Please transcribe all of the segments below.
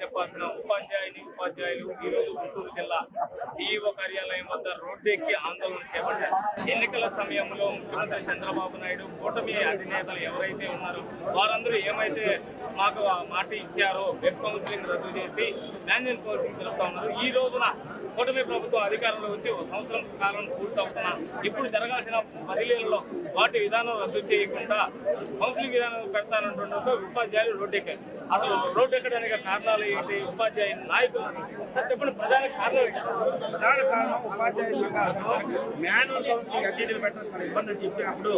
చెప్పాల్సిన ఉపాధ్యాయుని ఉపాధ్యాయులు గుంటూరు జిల్లా ఈఓ కార్యాలయం వద్ద రోడ్డెక్కి ఆందోళన చేపట్టారు. ఎన్నికల సమయంలో ముఖ్యమంత్రి చంద్రబాబు నాయుడు కూటమి అధినేతలు ఎవరైతే ఉన్నారో వారందరూ ఏమైతే మాకు మాట ఇచ్చారో వెబ్ కౌన్సిలింగ్ రద్దు చేసి మాన్యువల్ కౌన్సిలింగ్ జరుపుతా ఉన్నారు. ఈ రోజున కూటమి ప్రభుత్వం అధికారంలో వచ్చి ఒక సంవత్సరం కాలం పూర్తవుతున్న ఇప్పుడు జరగాల్సిన బదిలీలలో వాటి విధానం రద్దు చేయకుండా కౌన్సిలింగ్ విధానం పెడతానంటుండటంతో ఉపాధ్యాయులు రోడ్డెక్కారు. అసలు రోడ్డెక్కడానికి ఎక్కడానికి కారణాలు ఏంటి? ఉపాధ్యాయ నాయకులు చెప్పండి ప్రధాన కారణం ప్రధాన కారణం ఉపాధ్యాయ సంఘాలు మాన్యువల్ కౌన్సిలింగ్ ఎగ్జిటీలు పెట్టడం చాలా ఇబ్బంది అని చెప్పినప్పుడు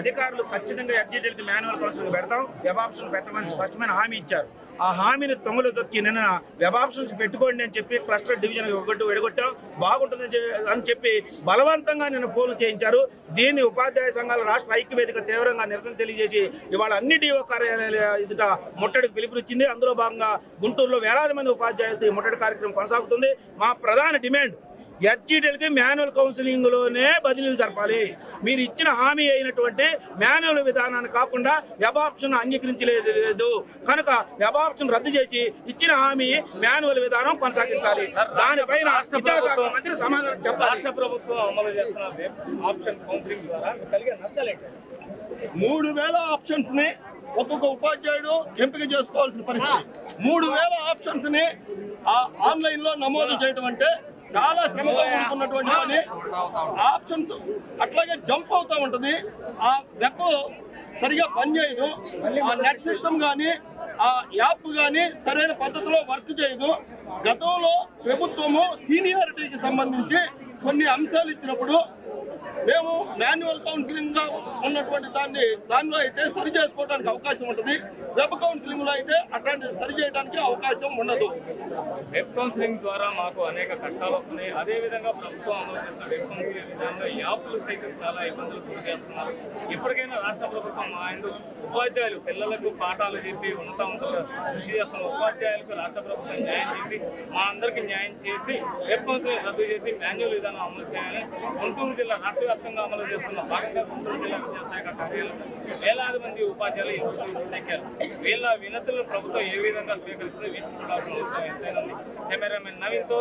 అధికారులు ఖచ్చితంగా ఎగ్జిటీలకి మాన్యువల్ కౌన్సిలింగ్ పెడతాం. వెబ్ ఆప్షన్ పెట్టమని స్పష్టమైన హామీ ఇచ్చారు. ఆ హామీని తొంగలు తొక్కి నిన్న వెబ్ ఆప్షన్స్ పెట్టుకోండి అని చెప్పి క్లస్టర్ డివిజన్ ఒకటి విడగొట్టాం. బాగుంటుందని అని చెప్పి బలవంతంగా నిన్న ఫోన్లు చేయించారు. దీన్ని ఉపాధ్యాయ సంఘాల రాష్ట్ర ఐక్యవేదిక తీవ్రంగా నిరసన తెలియజేసి ఇవాళ అన్ని డిఓ కార్యాలయాల ఎదుట ముట్టడికి పిలుపునిచ్చింది. అందులో భాగంగా గుంటూరులో వేలాది మంది ఉపాధ్యాయులతో ఈ ముట్టడి కార్యక్రమం కొనసాగుతుంది. మా ప్రధాన డిమాండ్ హెచ్ఈటీలకి మాన్యువల్ కౌన్సిలింగ్లోనే బదిలీలు జరపాలి. మీరు ఇచ్చిన హామీ అయినటువంటి మాన్యువల్ విధానాన్ని కాకుండా వెబ్ ఆప్షన్ అంగీకరించలేదు. లేదు కనుక వెబ్ ఆప్షన్ రద్దు చేసి ఇచ్చిన హామీ మాన్యువల్ విధానం కొనసాగించాలి. దానిపైన మంత్రి సమాధానం చెప్పాలి. రాష్ట్ర ప్రభుత్వం అమలు చేస్తున్న వెబ్ ఆప్షన్ కౌన్సిలింగ్ ద్వారా. మీకు కలిగే నష్టాలేంటి? మూడు వేల ఆప్షన్స్ని ఒక్కొక్క ఉపాధ్యాయుడు ఎంపిక చేసుకోవాల్సిన పరిస్థితి. మూడు వేల ఆప్షన్స్ని ఆ ఆన్లైన్లో నమోదు చేయడం అంటే చాలా శ్రమతో కూడుకున్నటువంటి పని. ఆప్షన్స్ అట్లాగే జంప్ అవుతా ఉంటది. ఆ వెబ్ సరిగా పనిచేయదు. ఆ నెట్ సిస్టమ్ కానీ ఆ యాప్ కానీ సరైన పద్ధతిలో వర్క్ చేయదు. గతంలో ప్రభుత్వము సీనియారిటీకి సంబంధించి కొన్ని అంశాలు ఇచ్చినప్పుడు మేము మాన్యువల్ కౌన్సిలింగ్గా ఉన్నటువంటి దాన్ని దానిలో అయితే సరి చేసుకోవడానికి అవకాశం ఉంటుంది. వెబ్ కౌన్సిలింగ్లో అయితే అట్లాంటిది సరి చేయడానికి అవకాశం ఉండదు. వెబ్ కౌన్సిలింగ్ ద్వారా మాకు అనేక కష్టాలు వస్తున్నాయి. అదే విధంగా ప్రభుత్వం అమలు చేస్తున్న వెబ్ కౌన్సిలింగ్ విధానంలో యాప్లు సైతం చాలా ఇబ్బందులు గురి చేస్తున్నారు. ఇప్పటికైనా రాష్ట్ర ప్రభుత్వం మా ఆయన ఉపాధ్యాయులు పిల్లలకు పాఠాలు చెప్పి ఉన్నతంతో కృషి చేస్తున్న ఉపాధ్యాయులకు రాష్ట్ర ప్రభుత్వం న్యాయం చేసి మా అందరికీ న్యాయం చేసి వెబ్ కౌన్సిలింగ్ రద్దు చేసి మాన్యువల్ విధానం అమలు చేయాలని గుంటూరు జిల్లా రాష్ట్ర వ్యాప్తంగా అమలు చేస్తున్న భాగంగా గుంటూరు జిల్లా విద్యాశాఖ కార్యాలయంలో వేలాది మంది ఉపాధ్యాయులు ఈ రోజు వీళ్ళ వినతులను ప్రభుత్వం ఏ విధంగా స్వీకరిస్తుందో వీక్షించాల్సిన అవసరం ఎంతైనా ఉంది కెమెరామెన్ నవీన్తో